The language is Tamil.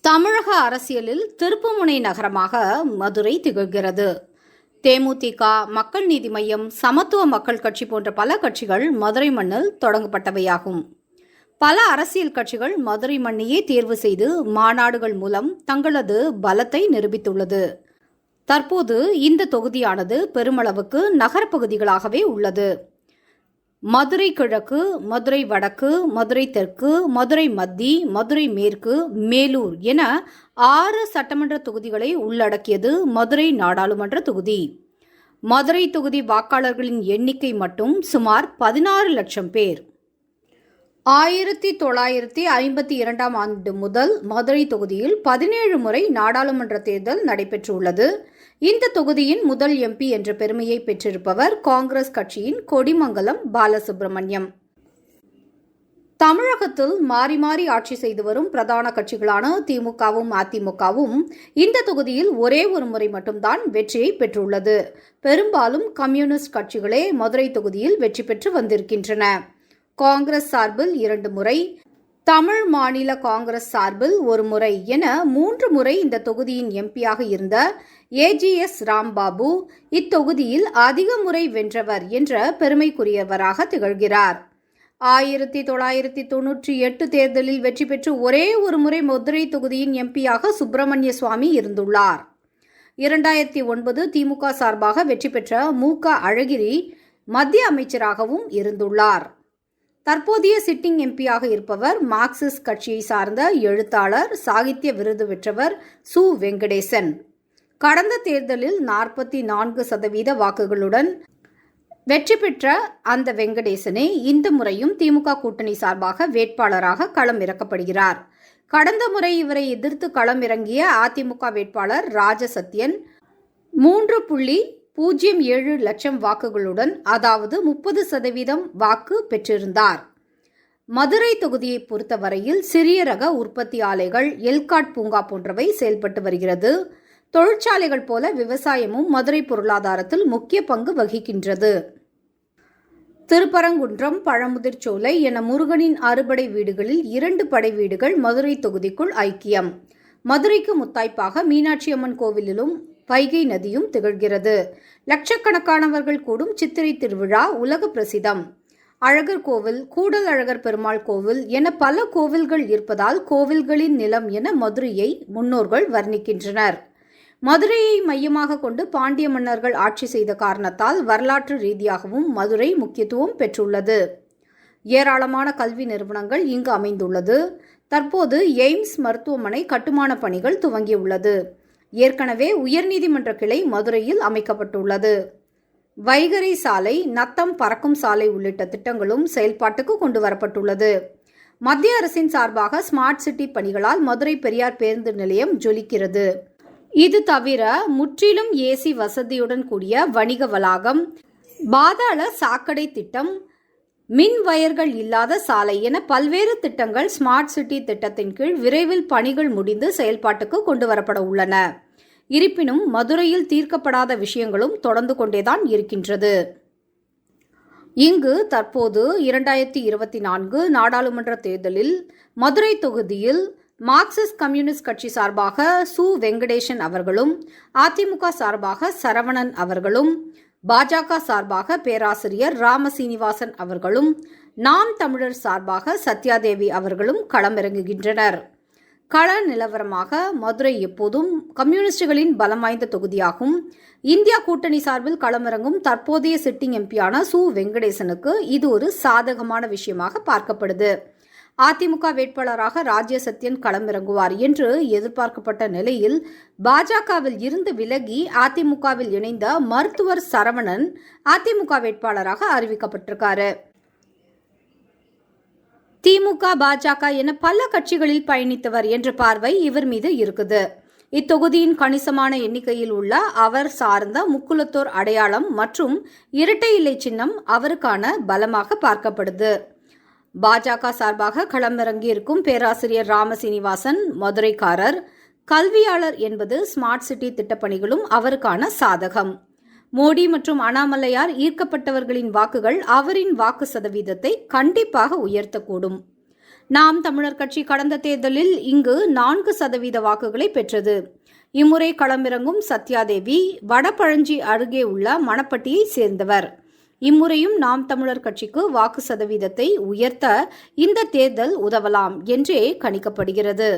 தமிழக அரசியலில் திருப்புமுனை நகரமாக மதுரை திகழ்கிறது. தேமுதிக மக்கள் நீதி மையம் சமத்துவ மக்கள் கட்சி போன்ற பல கட்சிகள் மதுரை மண்ணில் தொடங்கப்பட்டவையாகும். பல அரசியல் கட்சிகள் மதுரை மண்ணையே தேர்வு செய்து மாநாடுகள் மூலம் தங்களது பலத்தை நிரூபித்துள்ளது. தற்போது இந்த தொகுதியானது பெருமளவுக்கு நகரப்பகுதிகளாகவே உள்ளது. மதுரை கிழக்கு மதுரை வடக்கு மதுரை தெற்கு மதுரை மத்தி மதுரை மேற்கு மேலூர் என ஆறு சட்டமன்ற தொகுதிகளை உள்ளடக்கியது மதுரை நாடாளுமன்ற தொகுதி. மதுரை தொகுதி வாக்காளர்களின் எண்ணிக்கை மட்டும் சுமார் பதினாறு லட்சம் பேர். ஆயிரத்தி தொள்ளாயிரத்தி ஐம்பத்தி இரண்டாம் ஆண்டு முதல் மதுரை தொகுதியில் பதினேழு முறை நாடாளுமன்ற தேர்தல் நடைபெற்றுள்ளது. இந்த தொகுதியின் முதல் எம்பி என்ற பெருமையை பெற்றிருப்பவர் காங்கிரஸ் கட்சியின் கொடிமங்கலம் பாலசுப்ரமணியம். தமிழகத்தில் மாறி மாறி ஆட்சி செய்து வரும் பிரதான கட்சிகளான திமுகவும் அதிமுகவும் இந்த தொகுதியில் ஒரே ஒரு முறை மட்டும்தான் வெற்றியை பெற்றுள்ளது. பெரும்பாலும் கம்யூனிஸ்ட் கட்சிகளே மதுரை தொகுதியில் வெற்றி பெற்று வந்திருக்கின்றன. காங்கிரஸ் சார்பில் இரண்டு முறை தமிழ் மாநில காங்கிரஸ் சார்பில் ஒரு முறை என மூன்று முறை இந்த தொகுதியின் எம்பியாக இருந்த ஏஜிஎஸ் ராம்பாபு இத்தொகுதியில் அதிக முறை வென்றவர் என்ற பெருமைக்குரியவராக திகழ்கிறார். ஆயிரத்தி தொள்ளாயிரத்தி தொன்னூற்றி எட்டு தேர்தலில் வெற்றி பெற்று ஒரே ஒரு முறை மதுரை தொகுதியின் எம்பியாக சுப்பிரமணிய சுவாமி இருந்துள்ளார். இரண்டாயிரத்தி ஒன்பது திமுக சார்பாக வெற்றி பெற்ற மு க அழகிரி மத்திய அமைச்சராகவும் இருந்துள்ளார். தற்போதைய சிட்டிங் எம்பியாக இருப்பவர் மார்க்சிஸ்ட் கட்சியை சார்ந்த எழுத்தாளர் சாகித்ய விருது பெற்றவர் சு. வெங்கடேசன். கடந்த தேர்தலில் நாற்பத்தி நான்கு சதவீத வாக்குகளுடன் வெற்றி பெற்ற அந்த வெங்கடேசனே இந்த முறையும் திமுக கூட்டணி சார்பாக வேட்பாளராக களம் இறக்கப்படுகிறார் கடந்த முறை இவரை எதிர்த்து களம் இறங்கிய அதிமுக வேட்பாளர் ராஜசத்யன் மூன்று புள்ளி பூஜ்ஜியம் ஏழு லட்சம் வாக்குகளுடன் அதாவது முப்பது சதவீதம் வாக்கு பெற்றிருந்தார். மதுரை தொகுதியை பொறுத்தவரையில் சிறிய ரக உற்பத்தி ஆலைகள் எல்காட் பூங்கா போன்றவை செயல்பட்டு வருகிறது. தொழிற்சாலைகள் போல விவசாயமும் மதுரை பொருளாதாரத்தில் முக்கிய பங்கு வகிக்கின்றது. திருப்பரங்குன்றம் பழமுதிர்ச்சோலை என முருகனின் அறுபடை வீடுகளில் இரண்டு படை வீடுகள் மதுரை தொகுதிக்குள் ஐக்கியம். மதுரைக்கு முத்தாய்ப்பாக மீனாட்சி அம்மன் கோவிலிலும் வைகை நதியும் திகழ்கிறது. லட்சக்கணக்கானவர்கள் கூடும் சித்திரை திருவிழா உலக பிரசித்தம். அழகர் கோவில் கூடல் அழகர் பெருமாள் கோவில் என பல கோவில்கள் இருப்பதால் கோவில்களின் நிலம் என மதுரையை முன்னோர்கள் வர்ணிக்கின்றனர். மதுரையை மையமாக கொண்டு பாண்டிய மன்னர்கள் ஆட்சி செய்த காரணத்தால் வரலாற்று ரீதியாகவும் மதுரை முக்கியத்துவம் பெற்றுள்ளது. ஏராளமான கல்வி நிறுவனங்கள் இங்கு அமைந்துள்ளது. தற்போது எய்ம்ஸ் மருத்துவமனை கட்டுமான பணிகள் துவங்கியுள்ளது. ஏற்கனவே உயர்நீதிமன்ற கிளை மதுரையில் அமைக்கப்பட்டுள்ளது. வைகரை சாலை நத்தம் பறக்கும் சாலை உள்ளிட்ட திட்டங்களும் செயல்பாட்டுக்கு கொண்டு வரப்பட்டுள்ளது மத்திய அரசின் சார்பாக ஸ்மார்ட் சிட்டி பணிகளால் மதுரை பெரியார் பேருந்து நிலையம் ஜொலிக்கிறது. இது தவிர முற்றிலும் ஏசி வசதியுடன் கூடிய வணிக வளாகம் பாதாள சாக்கடை திட்டம் மின் வயர்கள் இல்லாத சாலை என பல்வேறு திட்டங்கள் ஸ்மார்ட் சிட்டி திட்டத்தின் கீழ் விரைவில் பணிகள் முடிந்து செயல்பாட்டுக்கு கொண்டு வரப்பட உள்ளன. இருப்பினும் மதுரையில் தீர்க்கப்படாத விஷயங்களும் தொடர்ந்து கொண்டேதான் இருக்கின்றது. இங்கு தற்போது இரண்டாயிரத்தி இருபத்தி நான்கு நாடாளுமன்ற தேர்தலில் மதுரை தொகுதியில் மார்க்சிஸ்ட் கம்யூனிஸ்ட் கட்சி சார்பாக சு. வெங்கடேசன் அவர்களும் அதிமுக சார்பாக சரவணன் அவர்களும் பாஜக சார்பாக பேராசிரியர் ராமசீனிவாசன் அவர்களும் நாம் தமிழர் சார்பாக சத்யாதேவி அவர்களும் களமிறங்குகின்றனர். கள நிலவரமாக மதுரை எப்போதும் கம்யூனிஸ்டுகளின் பலம் வாய்ந்த தொகுதியாகும். இந்தியா கூட்டணி சார்பில் களமிறங்கும் தற்போதைய சிட்டிங் எம்பியான சு. வெங்கடேசனுக்கு இது ஒரு சாதகமான விஷயமாக பார்க்கப்படுது. அதிமுக வேட்பாளராக ராஜ்ய சத்யன் களமிறங்குவார் என்று எதிர்பார்க்கப்பட்ட நிலையில் பாஜகவில் இருந்து விலகி அதிமுகவில் இணைந்த மருத்துவர் சரவணன் அதிமுக வேட்பாளராக அறிவிக்கப்பட்டிருக்காரு. திமுக பாஜக என பல கட்சிகளில் பயணித்தவர் என்ற பார்வை இவர் மீது இருக்குது. இத்தொகுதியின் கணிசமான எண்ணிக்கையில் உள்ள அவர் சார்ந்த முக்குலத்தோர் அடையாளம் மற்றும் இரட்டை இலை சின்னம் அவருக்கான பலமாக பார்க்கப்படுது. பாஜக சார்பாக களமிறங்கியிருக்கும் பேராசிரியர் ராமசீனிவாசன் மதுரைக்காரர் கல்வியாளர் என்பது ஸ்மார்ட் சிட்டி திட்டப்பணிகளும் அவருக்கான சாதகம். மோடி மற்றும் அண்ணாமலையார் ஈர்க்கப்பட்டவர்களின் வாக்குகள் அவரின் வாக்கு சதவீதத்தை கண்டிப்பாக உயர்த்தக்கூடும். நாம் தமிழர் கட்சி கடந்த தேர்தலில் இங்கு நான்கு சதவீத வாக்குகளை பெற்றது. இம்முறை களமிறங்கும் சத்யாதேவி வடபழஞ்சி அருகே உள்ள மணப்பட்டியை சேர்ந்தவர். இம்முறையும் நாம் தமிழர் கட்சிக்கு வாக்கு சதவீதத்தை உயர்த்த இந்த தேர்தல் உதவலாம் என்றே கணிக்கப்படுகிறது.